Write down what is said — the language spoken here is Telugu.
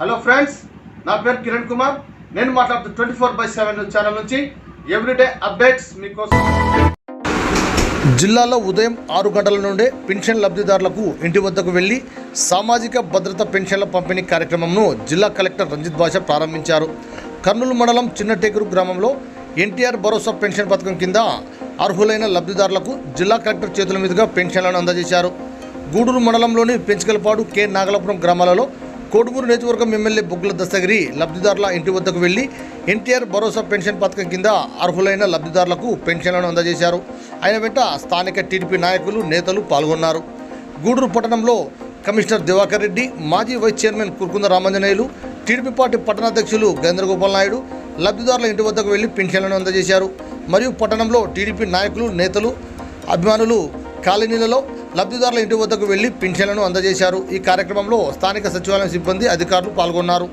హలో ఫ్రెండ్స్ నా పేరు కిరణ్ కుమార్. నేను మాట్లాడుతూ twenty four by seven channel నుంచి ఎవ్రీడే అప్డేట్స్ మీకోసం. జిల్లాలో ఉదయం ఆరు గంటల నుండే పెన్షన్ లబ్ధిదారులకు ఇంటి వద్దకు వెళ్ళి సామాజిక భద్రత పెన్షన్ల పంపిణీ కార్యక్రమంను జిల్లా కలెక్టర్ రంజిత్ భాష ప్రారంభించారు. కర్నూలు మండలం చిన్నటేకురు గ్రామంలో ఎన్టీఆర్ భరోసా పెన్షన్ పథకం కింద అర్హులైన లబ్ధిదారులకు జిల్లా కలెక్టర్ చేతుల మీదుగా పెన్షన్లను అందజేశారు. గూడూరు మండలంలోని పెంచకలపాడు కె నాగలాపురం గ్రామాలలో కోడుమూరు నియోజకవర్గం ఎమ్మెల్యే బుగ్గుల దస్తగిరి లబ్ధిదారుల ఇంటి వద్దకు వెళ్ళి ఎన్టీఆర్ భరోసా పెన్షన్ పథకం కింద అర్హులైన లబ్ధిదారులకు పెన్షన్లను అందజేశారు. ఆయన వెంట స్థానిక టీడీపీ నాయకులు నేతలు పాల్గొన్నారు. గూడూరు పట్టణంలో కమిషనర్ దివాకర్ రెడ్డి మాజీ vice chairman Kurkunda Ramanjaneyulu TDP party పట్టణాధ్యక్షులు Gendragopal Naidu లబ్ధిదారుల ఇంటి వద్దకు వెళ్ళి పెన్షన్లను అందజేశారు. మరియు పట్టణంలో టీడీపీ నాయకులు నేతలు అభిమానులు కాలనీలలో లబ్ధిదారుల ఇంటి వద్దకు వెళ్ళి పింఛన్లను అందజేశారు. ఈ కార్యక్రమంలో స్థానిక సచివాలయం సిబ్బంది అధికారులు పాల్గొన్నారు.